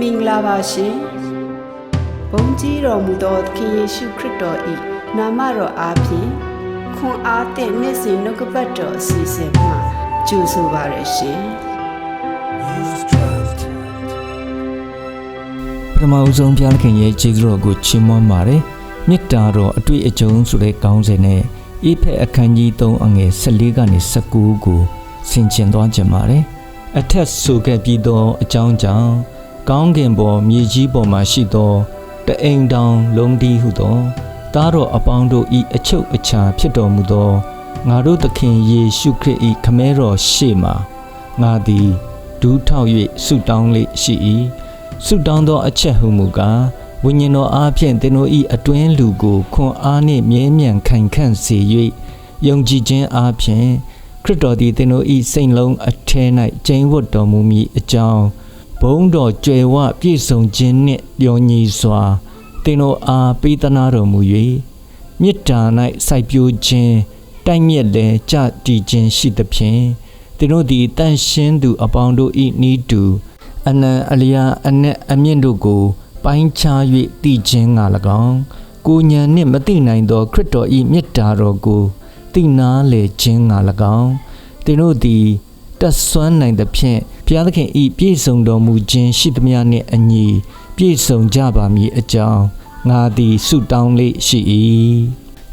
မင်္ဂလာပါရှင်ဘုန်းကြီးတော်မူသောသခင်ယေရှုခရစ်တော်၏နာမတော်အားဖြင့်ခွန်အားသည့်နေ့စဉ်နှုတ်ကပတ်တော်အစီအစဉ်မှာကြိုဆိုပါရရှင်ပထမဦးဆုံးဘုရားသခင်ရဲ့ကျေးဇူးတော်ကိုချီးမွမ်းပါတယ်။မေတ္တာတော်အတွေ့အကြုံဆိုတဲ့ကောင်းစဉ်နဲ့အိဖက်အခန်းကြီး3အငယ်14ကနေ19ကိုဆင်ခြင်သွားကြပါတယ်။အထက်ဆိုခဲ့ပြီးသောအကြောင်းကြောင့် ကောင်းကင်ပေါ်မြေကြီးပေါ်မှာရှိသောတအိမ်တောင်လုံးဒီဟုသောသားတော်အပေါင်းတို့ဤအချုပ်အခြာဖြစ်တော်မူသောငါတို့သခင်ယေရှုခရစ်၏ခမဲတော်ရှေ့မှာငါသည်ဒူးထောက်၍ဆုတောင်းလေးရှိ၏ဆုတောင်းသောအချက်ဟုမူကားဝိညာဉ်တော်အားဖြင့်သင်တို့၏အတွင်းလူကိုခွန်အားနှင့်မြဲမြံခိုင်ခန့်စေ၍ယုံကြည်ခြင်းအားဖြင့်ခရစ်တော်သည်သင်တို့၏စိတ်လုံးအထဲ၌ကျိန်ဝတ်တော်မူမည်အကြောင်း ဘုန်းတော်ကြွယ်ဝပြည့်စုံခြင်းနှင့်လျော်ညီစွာသင်တို့အားပေးသနာတော်မူ၍မေတ္တာ၌စိုက်ပျိုးခြင်းတိုက်မြက်လည်းကြတည်ခြင်းရှိသဖြင့်သင်တို့သည်တန်ရှင်းသူအပေါင်းတို့၏ဤတူအနံအလျာအ내အမြင့်တို့ကို ပိုင်းခြား၍တည်ခြင်းငါ၎င်းကိုဉာဏ်နှင့်မသိနိုင်သော ခရစ်တော်၏မေတ္တာတော်ကိုသိနာလေခြင်းငါ၎င်းသင်တို့သည် တက်ဆွမ်းနိုင်သဖြင့်ဘုရားသခင်၏ပြည့်စုံတော်မူခြင်းရှိသမျှနှင့်အညီပြည့်စုံကြပါမည်အကြောင်းငါသည်ဆုတောင်းလေးရှိ၏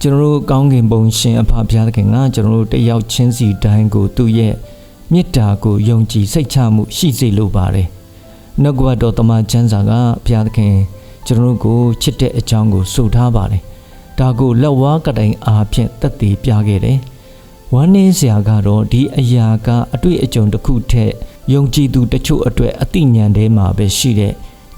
ကျွန်တော်တို့ကောင်းကင်ဘုံရှင်အဖဘုရားသခင်ကကျွန်တော်တို့တယောက်ချင်းစီတိုင်းကိုသူ့ရဲ့မေတ္တာကိုယုံကြည်စိတ်ချမှုရှိစေလိုပါတယ်နှုတ်ကပတ်တော်တမန်ကျမ်းစာကဘုရားသခင်ကျွန်တော်တို့ကိုချစ်တဲ့အကြောင်းကိုဆိုထားပါတယ်။ဒါကိုလက်ဝါးကတိုင်အားဖြင့်တက်တည်ပြခဲ့တယ်။ ဝမ်းနည်းစရာကတော့ဒီအရာကအတွေ့အကြုံတစ်ခုထက်ယုံကြည်သူတချို့အတွက်အသိဉာဏ်ထဲမှာပဲရှိတဲ့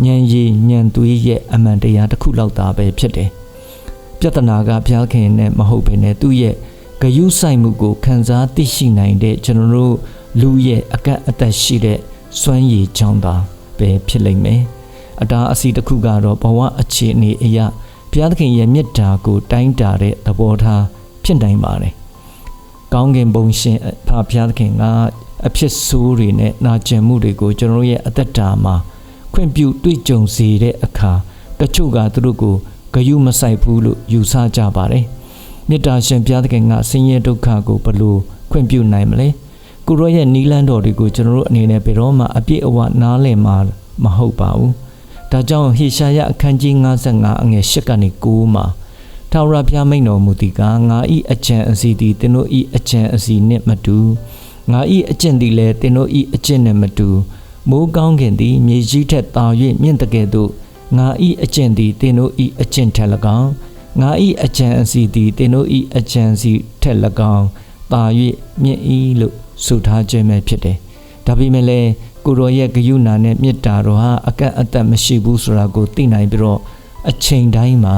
ဉာဏ်ရည်ဉာဏ်သွေးရဲ့အမှန်တရားတစ်ခုလောက်သာပဲဖြစ်တယ်။ပြဿနာကဘုရားခင်နဲ့မဟုတ်ဘဲနဲ့သူ့ရဲ့ဂယုဆိုင်မှုကိုခံစားသိရှိနိုင်တဲ့ကျွန်တော်တို့လူရဲ့အကန့်အသတ်ရှိတဲ့စွမ်းရည်ကြောင့်သာပဲဖြစ်လိမ့်မယ်။အတားအစီတစ်ခုကတော့ဘဝအခြေအနေအရာဘုရားသခင်ရဲ့မေတ္တာကိုတိုင်းတာတဲ့သဘောထားဖြစ်နိုင်ပါတယ်။ ကောင်းကင်ဘုံရှင်ဖဘုရားသခင်ကအဖြစ်ဆိုးတွေနဲ့နာကျင်မှုတွေကိုကျွန်တော်ရဲ့အသက်တာမှာခွင့်ပြုတွေ့ကြုံစေတဲ့အခါတချို့ကသူတို့ကိုဂယုမဆိုင်ဘူးလို့ယူဆကြပါတယ်။မေတ္တာရှင်ဘုရားသခင်ကဆင်းရဲဒုက္ခကိုဘယ်လိုခွင့်ပြုနိုင်မလဲ။ကိုရောရဲ့နီလန်းတော်တွေကိုကျွန်တော်တို့အနေနဲ့ဘယ်တော့မှအပြည့်အဝနားလည်မှာမဟုတ်ပါဘူး။ဒါကြောင့်ဟေရှာယအခန်းကြီး55အငယ်8ကနေ9မှာ ထာဝရဘုရားမိန့်တော်မူသည်ကားငါဤအကြံအစီသည်သင်တို့ဤအကြံအစီနှင့်မတူငါဤအကျင့်သည်လည်းသင်တို့ဤအကျင့်နှင့်မတူမိုးကောင်းခင်သည်မြေကြီးထက်သာ၍မြင့်တကယ်သို့ငါဤအကျင့်သည်သင်တို့ဤအကျင့်ထက်၎င်းငါဤအကြံအစီသည်သင်တို့ဤအကြံစီထက်၎င်းသာ၍မြင့်ဤလို့ဆိုထားခြင်းပဲဖြစ်တယ်။ဒါပေမဲ့လည်းကိုရောရဲ့ဂယုဏနဲ့မေတ္တာတော်ဟာအကန့်အသတ်မရှိဘူးဆိုတာကိုသိနိုင်ပြီးတော့အချိန်တိုင်းမှာ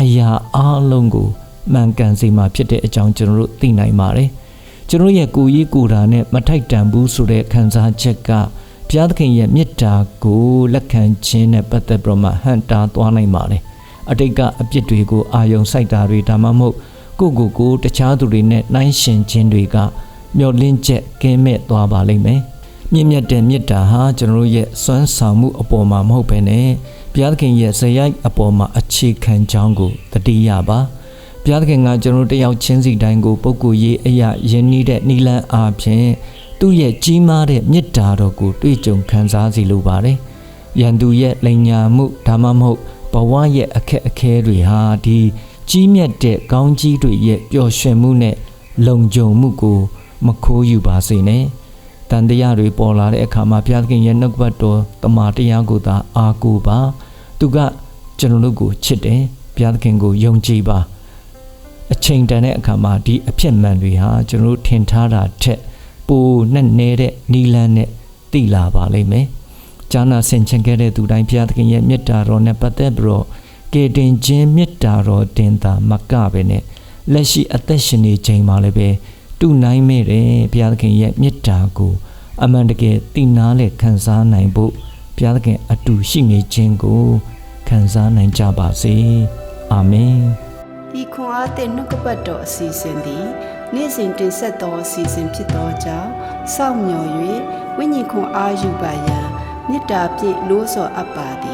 အရာအလုံးကိုမှန်ကန်စေမှာဖြစ်တဲ့အကြောင်းကျွန်တော်တို့သိနိုင်ပါတယ်။ကျွန်တော်ရဲ့ကိုယ်ရေးကိုယ်တာနဲ့မထိုက်တန်ဘူးဆိုတဲ့ခံစားချက်ကဘုရားသခင်ရဲ့မေတ္တာကိုလက်ခံခြင်းနဲ့ပတ်သက်ပြီးတော့မှဟန်တာသွားနိုင်ပါတယ်။အတိတ်ကအပြစ်တွေကိုအာယုံစိုက်တာတွေဒါမှမဟုတ်ကိုယ့်ကိုယ်ကိုတခြားသူတွေနဲ့နှိုင်းယှဉ်ခြင်းတွေကမျောလင့်ချက်ကင်းမဲ့သွားပါလိမ့်မယ်။ မြင့်မြတ်တဲ့မေတ္တာဟာကျွန်တော်တို့ရဲ့စွမ်းဆောင်မှုအပေါ်မှာမဟုတ်ဘဲနဲ့ဘုရားသခင်ရဲ့ဇယိုက်အပေါ်မှာအခြေခံကြောင်းကိုတတိယပါဘုရားသခင်ကကျွန်တော်တို့တယောက်ချင်းစီတိုင်းကိုပုဂ္ဂိုလ်ရေးအရာယဉ်နီးတဲ့နိလန်းအားဖြင့်သူ့ရဲ့ကြီးမားတဲ့မေတ္တာတော်ကိုတွေ့ကြုံခံစားစီလိုပါတယ်။ယန္တူရဲ့လိန်ညာမှုဒါမှမဟုတ်ဘဝရဲ့အခက်အခဲတွေဟာဒီကြီးမြတ်တဲ့ကောင်းကြီးတွေရဲ့ပျော်ရွှင်မှုနဲ့လုံခြုံမှုကိုမခိုးယူပါစေနဲ့။ တန်တရားတွေပေါ်လာတဲ့အခါမှာဘုရားသခင်ရဲ့နှုတ်ကပတ်တော်တမန်တရားကိုသာအားကိုးပါ။သူကကျွန်တော်တို့ကိုချစ်တယ်ဘုရားသခင်ကိုယုံကြည်ပါ။အချိန်တန်တဲ့အခါမှာဒီအဖြစ်မှန်တွေဟာကျွန်တော်တို့ထင်ထားတာထက်ပိုနဲ့နေတဲ့နီလန်းနဲ့တိလာပါလိမ့်မယ်။ဂျာနာဆင်ချင်ခဲ့တဲ့သူတိုင်းဘုရားသခင်ရဲ့မေတ္တာတော်နဲ့ပတ်သက်ပြီးတော့ကေတင်ခြင်းမေတ္တာတော်တင်တာမကပဲနဲ့လက်ရှိအသက်ရှင်နေချိန်မှာလည်းပဲ တူနိုင်မဲ့တယ်ဘုရားသခင်ရဲ့မေတ္တာကိုအမှန်တကယ်တည်နာလဲခံစားနိုင်ဖို့ဘုရားသခင်အတူရှိနေခြင်းကိုခံစားနိုင်ကြပါစေအာမင်ဤခွန်အားသည့်နှုတ်ကပတ်တော်အစီအစဉ်သည်နေ့စဉ်တင်ဆက်သောအစီအစဉ်ဖြစ်သောကြောင့်စောင့်မျှော်၍ဝိညာဉ်ခွန်အားယူပါရန်မေတ္တာဖြင့်လို့ဆော်အပ်ပါသည်